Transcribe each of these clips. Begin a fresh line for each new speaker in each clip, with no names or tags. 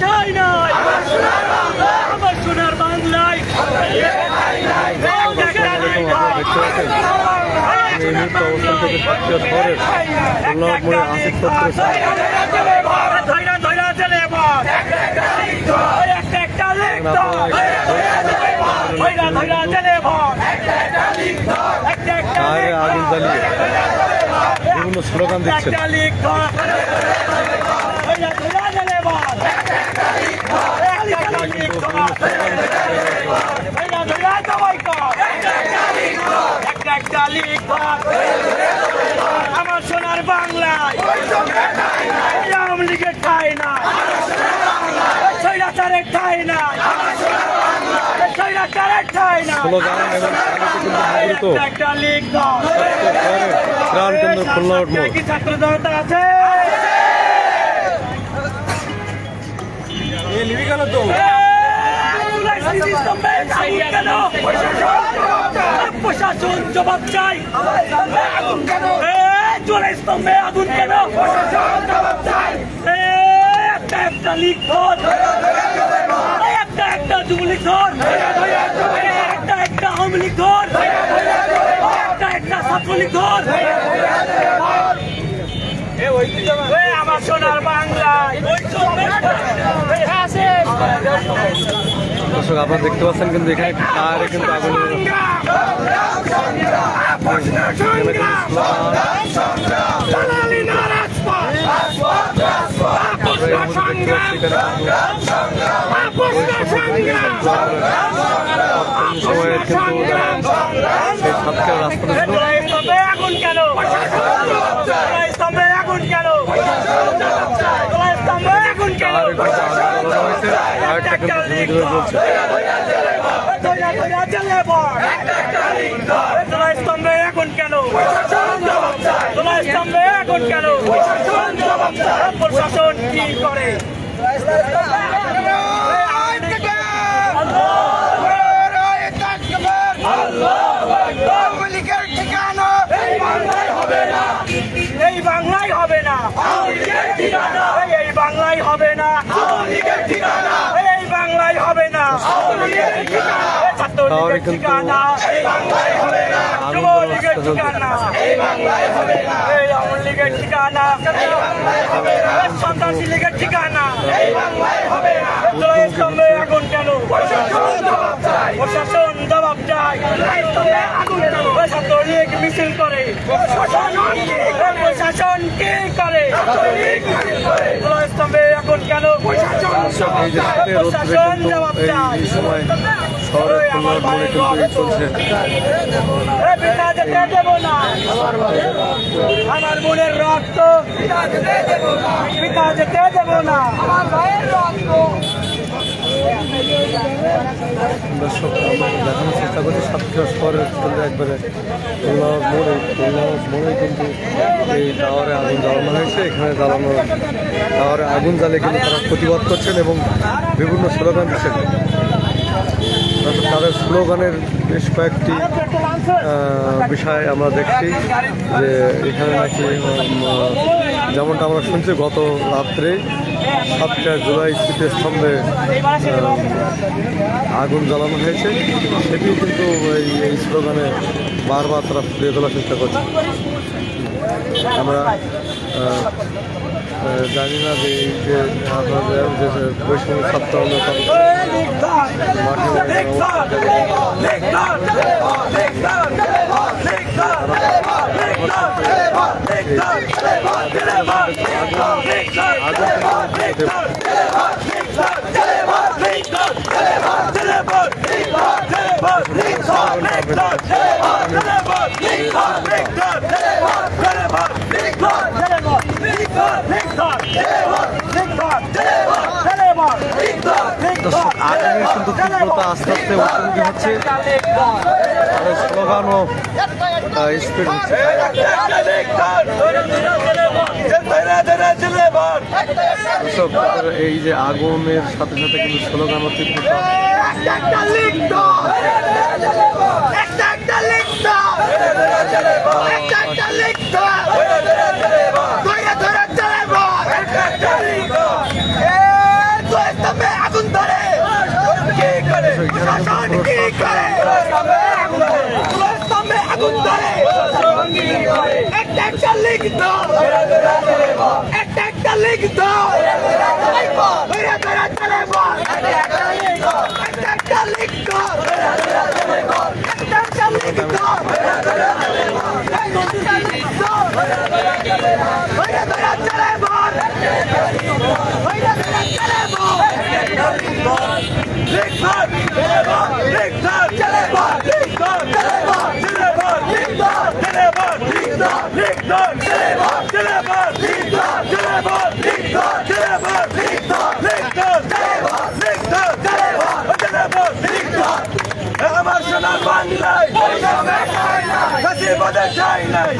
ঠাই নাই আমার সোনার বাংলায়।
এই মুহূর্তে অবস্থান থেকে সাতক্ষীরা শহরের উল্লাহ মোড়ে আসিফ টায়ারে আগুন জ্বালিয়ে বিভিন্ন স্লোগান দিচ্ছেন
একটা লিখ ধৈরা ধৈরা চলে বল একটা লিখ ধৈরা ধৈরা জবাই কর একটা একটা লিখ আমার সোনার বাংলায় আওয়ামী লীগের ঠাই না স্বৈরাচারের ঠাই না স্বৈরাচারের ঠাই না
স্লোগান এবং আলোতে
একটা লিখ দাও
প্রাণকেন্দ্র খুলনা মোড়
ছাত্র জনতা আছে। প্রশাসন জবাব চাই। চলে স্তম্ভে আগুন কেন? একটা একটা লিখ যুবলীগ ধর। একটা একটা আওয়ামী লীগ ধর। একটা একটা ছাত্রলীগ ধর। আমার সোনার বাংলায়
দর্শক আপনারা দেখতে পাচ্ছেন কিন্তু এখানে টায়ারে কিন্তু আগুন স্লোগান এই এখানে সময়ে কিন্তু সেই সাতক্ষীরা রাজপথে ছিল
আগুন কেন আগুন কেন স্তম্ভে কেন
টায়ারে কিন্তু আগুন জ্বালানো হয়েছে টায়ারটা কিন্তু ধীরে ধীরে জ্বলছে
ধৈর্য ধৈর্য চলে বল তোলা স্তম্ভে আগুন কেন তোলা কেন প্রশাসন কি করে এই বাংলায় হবে না এই- এই বাংলায় হবে না এই বাংলায় হবে না
তাহলে
ছাত্রলীগের
কিন্তু
ঠিকানা
আগুন
যুবলীগের
জ্বালানো
ঠিকানা এই আওয়ামী লীগের ঠিকানা এই সন্ত্রাসী লীগের ঠিকানা আগুন কেন? প্রশাসন জবাব চাই ছাত্রলীগ মিছিল করে। প্রশাসন কি করে? স্তম্ভে আগুন কেন? প্রশাসন জবাব চাই
শহরের খুলনার মোড়ে কিন্তু চলছে।
আমার বোনের রক্ত। পিতা যেতে দেব না? আমার ভাইয়ের রক্ত।
দর্শক আমরা দেখানোর চেষ্টা করছি সাতক্ষীরা শহরের কিন্তু একবারে খুলনা মোড়ে খুলনা মোড়ে কিন্তু এই টাওয়ারে আগুন জ্বালানো হয়েছে। এখানে জ্বালানো টাওয়ারে আগুন জ্বালিয়ে কিন্তু তারা প্রতিবাদ করছেন এবং বিভিন্ন স্লোগান দিচ্ছেন তাদের স্লোগানের বেশ কয়েকটি বিষয় আমরা দেখছি যে এখানে নাকি যেমনটা আমরা শুনছি গত রাত্রে সাতটা জুলাই স্মৃতিস্তম্ভে আহ, আগুন জ্বালানো হয়েছে। সেটিও কিন্তু এই স্লোগানে বারবার তারা ফুটিয়ে তোলার চেষ্টা করছে। আমরা জানি না যে এই যে আপনাদের যে বৈষম্য ছাত্র আন্দোলন দর্শক কিন্তু তীব্রতা আস্তে আস্তে উন্নতি হচ্ছে। আর স্লোগান স্পিড হচ্ছে। এই যে আগুনের সাথে সাথে কিন্তু স্লোগান ও তীব্রতা।
একটা একটা আগুন ধরে কি করে প্রশাসন কি করে আগুন ধরে একটা একটা লিখ দাও একটা একটা লিখ দাও ধরে আমার সোনার বাংলায় বাদে চাই নাই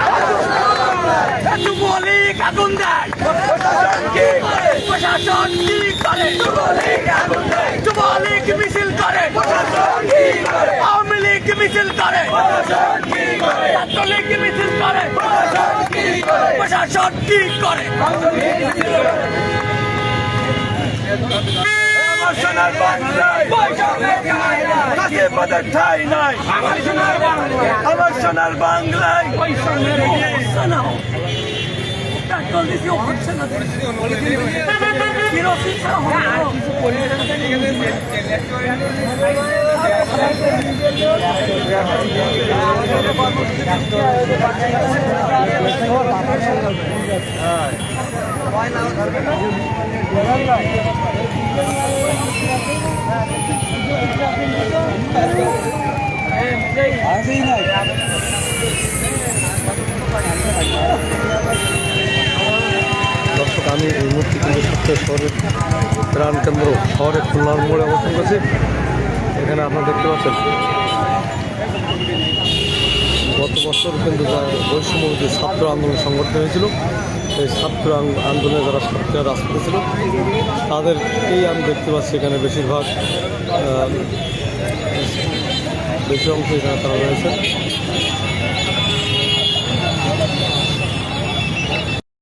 যুবলীগ আগুন দেয় প্রশাসন কি করে প্রশাসন কি করে যুবলীগ মিছিল করে। আওয়ামী লীগ মিছিল করে। ছাত্রলীগ মিছিল করে। প্রশাসন কি করে? সোনার বাংলায় আমার সোনার বাংলায় হচ্ছে না কেরোসিন ছাড়া
আমি এই মুহূর্তে কিন্তু সত্য শহরের প্রাণকেন্দ্র শহরে খুলনার মোড়ে অবস্থান করছি। এখানে আপনারা দেখতে পাচ্ছেন, গত বছর কিন্তু যা বৈষম্যবতী ছাত্র আন্দোলন সংগঠিত হয়েছিল, সেই ছাত্র আন্দোলনে যারা ছাত্ররা রাজপথে ছিল তাদেরকেই আমি দেখতে পাচ্ছি এখানে বেশিরভাগ বেশি অংশ এখানে তারা রয়েছে।